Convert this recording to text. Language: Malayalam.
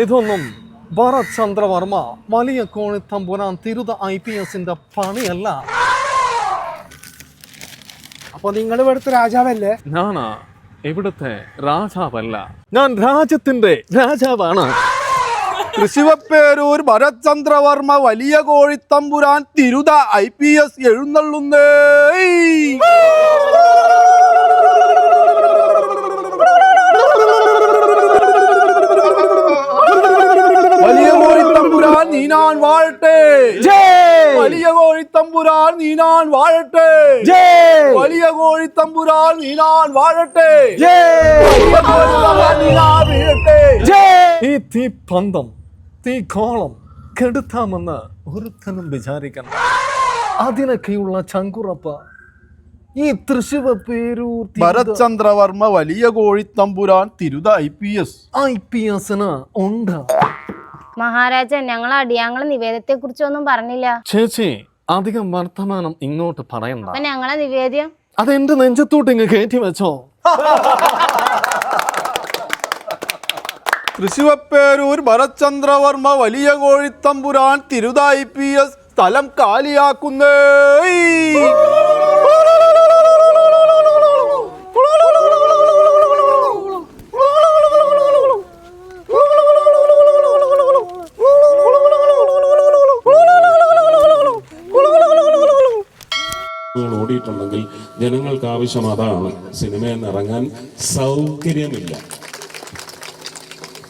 ഇതൊന്നും ഭരത് ചന്ദ്രവർമ്മ വലിയ കോണി തമ്പുരാൻ തിരുത ഐ പി എസിന്റെ പണിയല്ല. അപ്പൊ നിങ്ങൾ ഇവിടുത്തെ രാജാവല്ലേ? ഞാനാ ഇവിടുത്തെ രാജാവല്ല. ഞാൻ രാജ്യത്തിന്റെ രാജാവാണ്. തൃശിവപ്പേരൂർ ഭരത്ചന്ദ്രവർമ്മ വലിയ കോഴിത്തമ്പുരാൻ തിരുത ഐ പി എസ് എഴുന്നള്ളുന്നേ. കോഴിത്തമ്പുരാൻ നീനാൻ വാഴട്ടെ. വലിയ കോഴിത്തമ്പുരാൻ നീനാൻ വാഴട്ടെ. വലിയ കോഴിത്തമ്പുരാൻ നീനാൻ വാഴട്ടെ. വലിയ കോഴിത്തമ്പുരാൻ നീനാൻ വീഴട്ടെ. ഈ തീപ്പന്തം തീക്കോളം കെടുത്താമെന്ന് ഒരുത്തനും വിചാരിക്കണം. അതിനൊക്കെയുള്ള ചങ്കുറപ്പ ഈ തൃശിവ പേരൂർ ഭരത്ചന്ദ്രവർമ്മ വലിയ കോഴിത്തമ്പുരാൻ തിരുത I P S. I P എസിന് ഉണ്ട്. മഹാരാജൻ ഞങ്ങൾ അടിയാങ്ങളെ നിവേദ്യത്തെ കുറിച്ചൊന്നും പറഞ്ഞില്ല. ചേച്ചി അധികം വർത്തമാനം ഇങ്ങോട്ട് പറയണ്ട. അപ്പൊ ഞങ്ങളെ നിവേദ്യം? അതെന്റെ നെഞ്ചത്തോട്ട് ഇങ്ങ് കയറ്റി വെച്ചോ. തൃശിവപ്പേരൂർ ഭരചന്ദ്രവർമ്മ വലിയ കോഴിത്തമ്പുരാൻ തിരുതായി പി എസ് സ്ഥലം കാലിയാക്കുന്നേ. ഓടിയിട്ടുണ്ടെങ്കിൽ ജനങ്ങൾക്ക് ആവശ്യം അതാണ്. സിനിമയിൽ ഇറങ്ങാൻ സൗകര്യമില്ല.